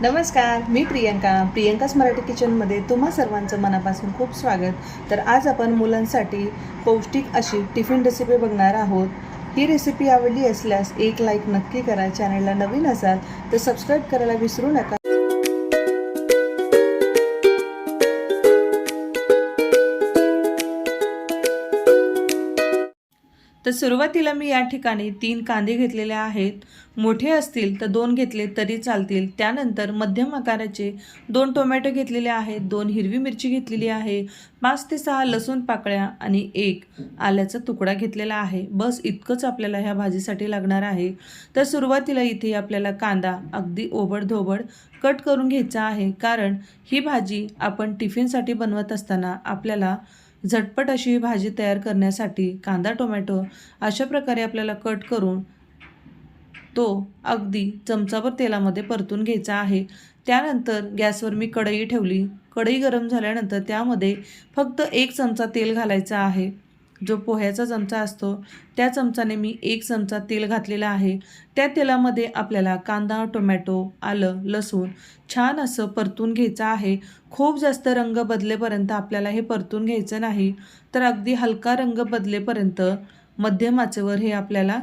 नमस्कार मी प्रियंका प्रियंकाच मराठी किचनमध्ये तुम्हा सर्वांचं मनापासून खूप स्वागत. तर आज आपण मुलांसाठी पौष्टिक अशी टिफिन रेसिपी बघणार आहोत. ही रेसिपी आवडली असल्यास एक लाईक नक्की करा चॅनलला नवीन असाल तर सबस्क्राईब करायला विसरू नका. तर सुरुवातीला मी या ठिकाणी तीन कांदे घेतलेले आहेत. मोठे असतील तर दोन घेतले तरी चालतील. त्यानंतर मध्यम आकाराचे दोन टोमॅटो घेतलेले आहेत. दोन हिरवी मिरची घेतलेली आहे. पाच ते सहा लसूण पाकळ्या आणि एक आल्याचा तुकडा घेतलेला आहे. बस इतकंच आपल्याला ह्या भाजीसाठी लागणार आहे. तर सुरुवातीला इथे आपल्याला कांदा अगदी ओबडधोबड कट करून घ्यायचा आहे. कारण ही भाजी आपण टिफिनसाठी बनवत असताना आपल्याला झटपट अशी ही भाजी तयार करण्यासाठी कांदा टोमॅटो अशा प्रकारे आपल्याला कट करून तो अगदी चमचाभर तेलामध्ये परतून घ्यायचा आहे. त्यानंतर गॅसवर मी कढई ठेवली. कढई गरम झाल्यानंतर त्यामध्ये फक्त एक चमचा तेल घालायचा आहे. जो पोह्याचा चमचा असतो त्या चमचाने मी एक चमचा तेल घातलेला आहे. त्या तेलामध्ये आपल्याला कांदा टोमॅटो आलं लसूण छान असं परतून घ्यायचं आहे. खूप जास्त रंग बदलेपर्यंत आपल्याला हे परतून घ्यायचं नाही. तर अगदी हलका रंग बदलेपर्यंत मध्यम आचेवर हे आपल्याला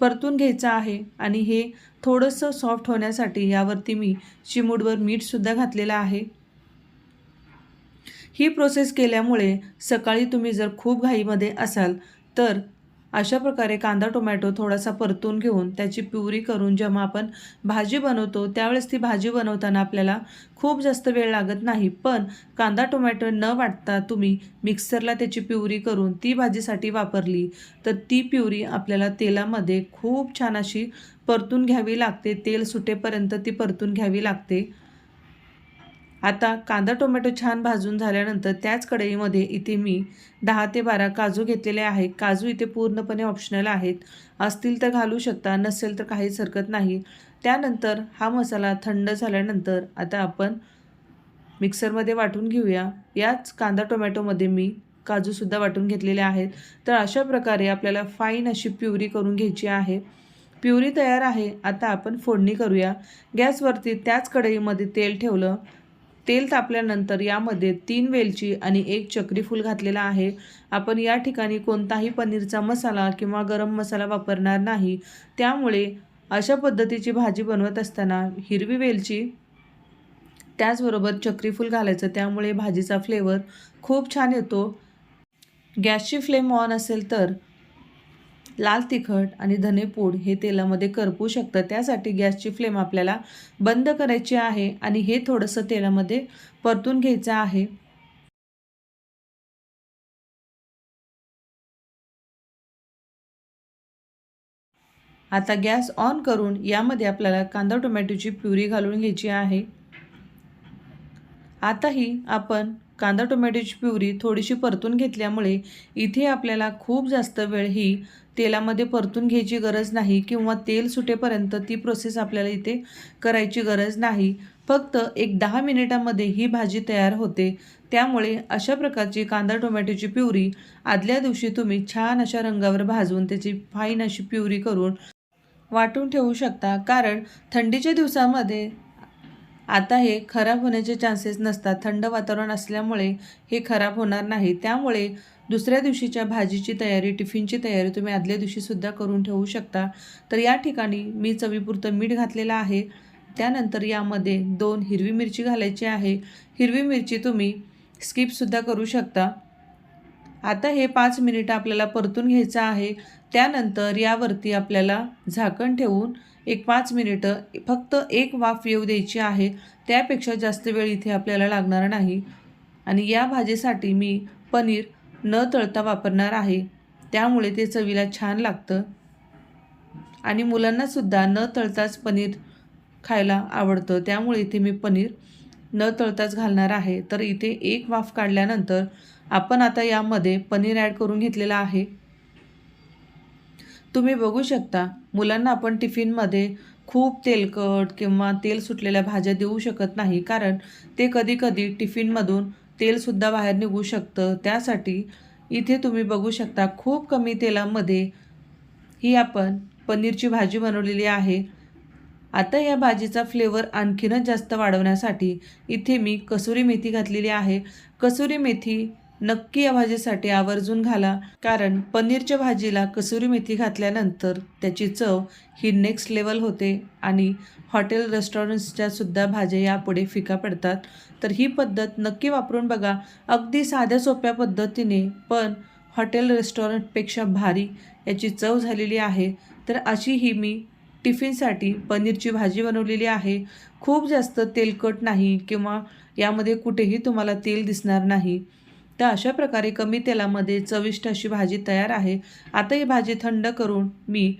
परतून घ्यायचं आहे. आणि हे थोडंसं सॉफ्ट होण्यासाठी यावरती मी चिमूडवर मीठसुद्धा घातलेलं आहे. ही प्रोसेस केल्यामुळे सकाळी तुम्ही जर खूप घाईमध्ये असाल तर अशा प्रकारे कांदा टोमॅटो थोडासा परतून घेऊन त्याची प्युरी करून जेव्हा आपण भाजी बनवतो त्यावेळेस ती भाजी बनवताना आपल्याला खूप जास्त वेळ लागत नाही. पण कांदा टोमॅटो न वाटता तुम्ही मिक्सरला त्याची प्युरी करून ती भाजीसाठी वापरली तर ती प्युरी आपल्याला तेलामध्ये खूप छान अशी परतून घ्यावी लागते. तेल सुटेपर्यंत ती परतून घ्यावी लागते. आता कांदा टोमॅटो छान भाजून झाल्यानंतर त्याच कढईमध्ये इथे मी दहा ते बारा काजू घेतलेले आहे काजू इथे पूर्णपणे ऑप्शनल आहेत. असतील तर घालू शकता नसेल तर काहीच हरकत नाही. त्यानंतर हा मसाला थंड झाल्यानंतर आता आपण मिक्सरमध्ये वाटून घेऊया. याच कांदा टोमॅटोमध्ये मी काजूसुद्धा वाटून घेतलेले आहेत. तर अशा प्रकारे आपल्याला फाईन अशी प्युरी करून घ्यायची आहे. प्युरी तयार आहे. आता आपण फोडणी करूया. गॅसवरती त्याच कढईमध्ये तेल ठेवलं. तेल तापल्यानंतर यामध्ये तीन वेलची आणि एक चक्रीफूल घातलेला आहे. आपण या ठिकाणी कोणताही पनीरचा मसाला किंवा गरम मसाला वापरणार नाही. त्यामुळे अशा पद्धतीची भाजी बनवत असताना हिरवी वेलची त्याचबरोबर चक्रीफूल घालायचं त्यामुळे भाजीचा फ्लेवर खूप छान येतो. गॅसची फ्लेम ऑन असेल तर लाल तिखट आणि धनेपूड हे तेलामध्ये करपू शकतं. त्यासाठी गॅसची फ्लेम आपल्याला बंद करायची आहे आणि हे थोडंसं तेलामध्ये परतून घ्यायचं आहे. आता गॅस ऑन करून यामध्ये आपल्याला कांदा टोमॅटोची प्युरी घालून घ्यायची आहे. आताही आपण कांदा टोमॅटोची प्युरी थोडीशी परतून घेतल्यामुळे इथे आपल्याला खूप जास्त वेळ ही तेलामध्ये परतून घ्यायची गरज नाही किंवा तेल सुटेपर्यंत ती प्रोसेस आपल्याला इथे करायची गरज नाही. फक्त एक दहा मिनिटामध्ये ही भाजी तयार होते. त्यामुळे अशा प्रकारची कांदा टोमॅटोची प्युरी आदल्या दिवशी तुम्ही छान अशा रंगावर भाजून त्याची फाईन अशी प्युरी करून वाटून ठेवू शकता. कारण थंडीच्या दिवसामध्ये आता हे खराब होण्याचे चान्सेस नसतात. थंड वातावरण असल्यामुळे हे खराब होणार नाही. त्यामुळे दुसऱ्या दिवशीच्या भाजीची तयारी टिफिनची तयारी तुम्ही आदल्या दिवशीसुद्धा करून ठेवू शकता. तर या ठिकाणी मी चवीपुरतं मीठ घातलेलं आहे. त्यानंतर यामध्ये दोन हिरवी मिरची घालायची आहे. हिरवी मिरची तुम्ही स्किपसुद्धा करू शकता. आता हे पाच मिनिटं आपल्याला परतून घ्यायचं आहे. त्यानंतर यावरती आपल्याला झाकण ठेवून एक पाच मिनिटं फक्त एक वाफ येऊ द्यायची आहे. त्यापेक्षा जास्त वेळ इथे आपल्याला लागणार नाही. आणि या भाजीसाठी मी पनीर न तळता वापरणार आहे. त्यामुळे ते चवीला छान लागतं. आणि मुलांनासुद्धा न तळताच पनीर खायला आवडतं. त्यामुळे इथे मी पनीर न तळताच घालणार आहे. तर इथे एक वाफ काढल्यानंतर आपण आता यामध्ये पनीर ॲड करून घेतलेलं आहे. तुम्ही बघू शकता मुलांना आपण टिफिनमध्ये खूप तेलकट किंवा तेल सुटलेल्या भाज्या देऊ शकत नाही कारण ते कधीकधी टिफिनमधून तेलसुद्धा बाहेर निघू शकतं. त्यासाठी इथे तुम्ही बघू शकता खूप कमी तेलामध्ये ही आपण पनीरची भाजी बनवलेली आहे. आता या भाजीचा फ्लेवर आणखीनच जास्त वाढवण्यासाठी इथे मी कसुरी मेथी घातलेली आहे. कसुरी मेथी नक्की या भाजीसाठी आवर्जून घाला कारण पनीरच्या भाजीला कसुरी मेथी घातल्यानंतर त्याची चव ही नेक्स्ट लेवल होते आणि हॉटेल रेस्टॉरंट्सच्या सुद्धा भाज्या यापुढे फिका पडतात. तर ही पद्धत नक्की वापरून बघा. अगदी साध्या सोप्या पद्धतीने पण हॉटेल रेस्टॉरंटपेक्षा भारी याची चव झालेली आहे. तर अशी ही मी टिफिनसाठी पनीरची भाजी बनवलेली आहे. खूप जास्त तेलकट नाही किंवा यामध्ये कुठेही तुम्हाला तेल दिसणार नाही. तर अशा प्रकारे कमी तेलामध्ये चविष्ट अशी भाजी तयार आहे. आता ही भाजी थंड करून मी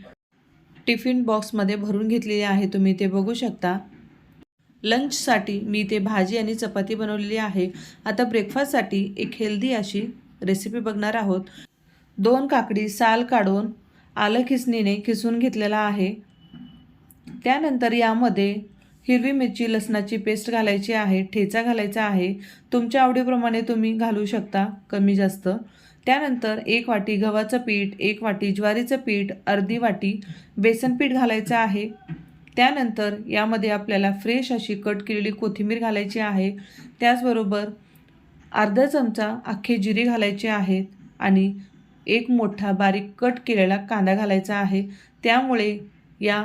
टिफिन बॉक्समध्ये भरून घेतलेली आहे. तुम्ही ते बघू शकता. लंचसाठी मी ते भाजी आणि चपाती बनवलेली आहे. आता ब्रेकफास्टसाठी एक हेल्दी अशी रेसिपी बघणार आहोत. दोन काकडी साल काढून आलं खिसणीने खिसून घेतलेला आहे. त्यानंतर यामध्ये हिरवी मिरची लसणाची पेस्ट घालायची आहे ठेचा घालायचा आहे. तुमच्या आवडीप्रमाणे तुम्ही घालू शकता कमी जास्त. त्यानंतर एक वाटी गव्हाचं पीठ एक वाटी ज्वारीचं पीठ अर्धी वाटी बेसन पीठ घालायचं आहे. त्यानंतर यामध्ये आपल्याला फ्रेश अशी कट केलेली कोथिंबीर घालायची आहे. त्याचबरोबर अर्धा चमचा अख्खे जिरे घालायचे आहेत आणि एक मोठा बारीक कट केलेला कांदा घालायचा आहे. त्यामुळे या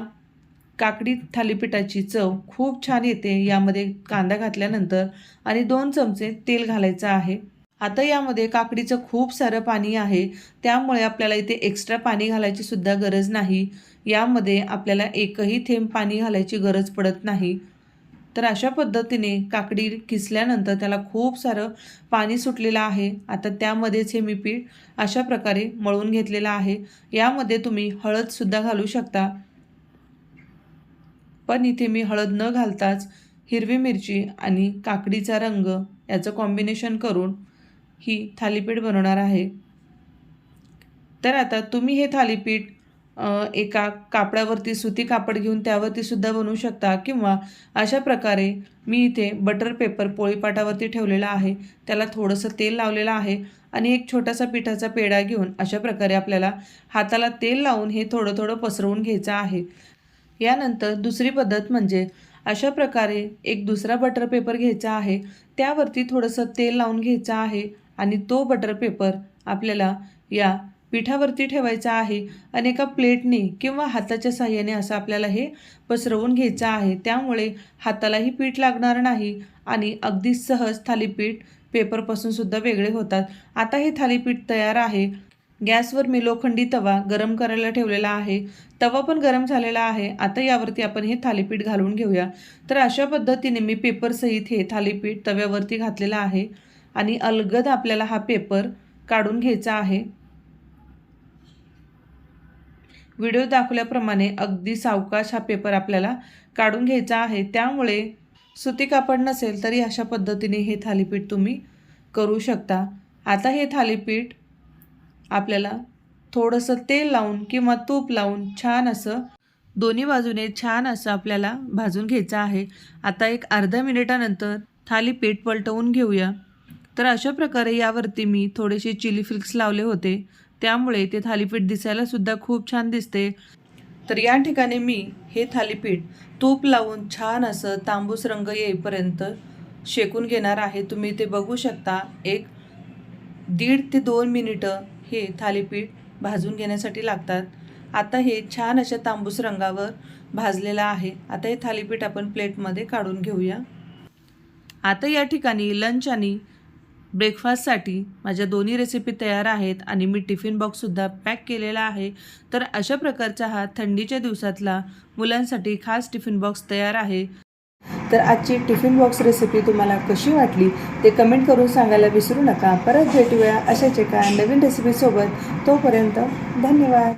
काकडी थालीपीठाची चव खूप छान येते यामध्ये कांदा घातल्यानंतर आणि दोन चमचे तेल घालायचं आहे. आता यामध्ये काकडीचं खूप सारं पाणी आहे. त्यामुळे आपल्याला इथे एक्स्ट्रा पाणी घालायची सुद्धा गरज नाही. यामध्ये आपल्याला एकही थेंब पाणी घालायची गरज पडत नाही. तर अशा पद्धतीने काकडी किसल्यानंतर त्याला खूप सारं पाणी सुटलेलं आहे. आता त्यामध्येच हे मी पीठ अशा प्रकारे मळून घेतलेलं आहे. यामध्ये तुम्ही हळदसुद्धा घालू शकता. पण इथे मी हळद न घालताच हिरवी मिरची आणि काकडीचा रंग याचं कॉम्बिनेशन करून ही थालीपीठ बनवणार आहे. तर आता तुम्ही हे थालीपीठ एका कापडावरती सुती कापड घेऊन त्यावरती सुद्धा बनवू शकता किंवा अशा प्रकारे मी इथे बटर पेपर पोळीपाटावरती ठेवलेला आहे. त्याला थोडंसं तेल लावलेलं आहे आणि एक छोटासा पिठाचा पेढा घेऊन अशा प्रकारे आपल्याला हाताला तेल लावून हे थोडं थोडं पसरवून घ्यायचं आहे. यानंतर दुसरी पद्धत म्हणजे अशा प्रकारे एक दुसरा बटर पेपर घ्यायचा आहे. त्यावरती थोडंसं तेल लावून घ्यायचं आहे आणि तो बटर पेपर आपल्याला या पिठावरती ठेवायचा आहे आणि एका प्लेटने किंवा हाताच्या साह्याने असं आपल्याला हे पसरवून घ्यायचं आहे. त्यामुळे हातालाही पीठ लागणार नाही आणि अगदी सहज थालीपीठ पेपरपासून सुद्धा वेगळे होतात. आता हे थालीपीठ तयार आहे. गॅसवर मी लोखंडी तवा गरम करायला ठेवलेला आहे. तवा पण गरम झालेला आहे. आता यावरती आपण हे थालीपीठ घालून घेऊया. तर अशा पद्धतीने मी पेपरसहित हे थालीपीठ तव्यावरती घातलेलं आहे आणि अलगद आपल्याला हा पेपर काढून घ्यायचा आहे. व्हिडिओ दाखवल्याप्रमाणे अगदी सावकाश हा पेपर आपल्याला काढून घ्यायचा आहे. त्यामुळे सुती कापड नसेल तरी अशा पद्धतीने हे थालीपीठ तुम्ही करू शकता. आता हे थालीपीठ आपल्याला थोडंसं तेल लावून किंवा तूप लावून छान असं दोन्ही बाजूने छान असं आपल्याला भाजून घ्यायचं आहे. आता एक अर्ध्या मिनिटानंतर थालीपीठ पलटवून घेऊया. तर अशा प्रकारे यावरती मी थोडेसे चिली फ्लिक्स लावले होते. त्यामुळे ते थालीपीठ दिसायलासुद्धा खूप छान दिसते. तर या ठिकाणी मी हे थालीपीठ तूप लावून छान असं तांबूस रंग येईपर्यंत शेकून घेणार आहे. तुम्ही ते बघू शकता. एक दीड ते दोन मिनिटं हे थालीपीठ भाजून घेण्यासाठी लागतात. आता हे छान अशा तांबूस रंगावर भाजलेलं आहे. आता हे थालीपीठ आपण प्लेटमध्ये काढून घेऊया. आता या ठिकाणी लंच आणि ब्रेकफास्टसाठी माझ्या दोन्ही रेसिपी तयार आहेत आणि मी टिफिन बॉक्ससुद्धा पॅक केलेला आहे. तर अशा प्रकारचा हा थंडीच्या दिवसातला मुलांसाठी खास टिफिन बॉक्स तयार आहे. तर आजची टिफिन बॉक्स रेसिपी तुम्हाला कशी वाटली ते कमेंट करून सांगायला विसरू नका. परत भेटूया अशाच एका नवीन रेसिपीसोबत तोपर्यंत धन्यवाद.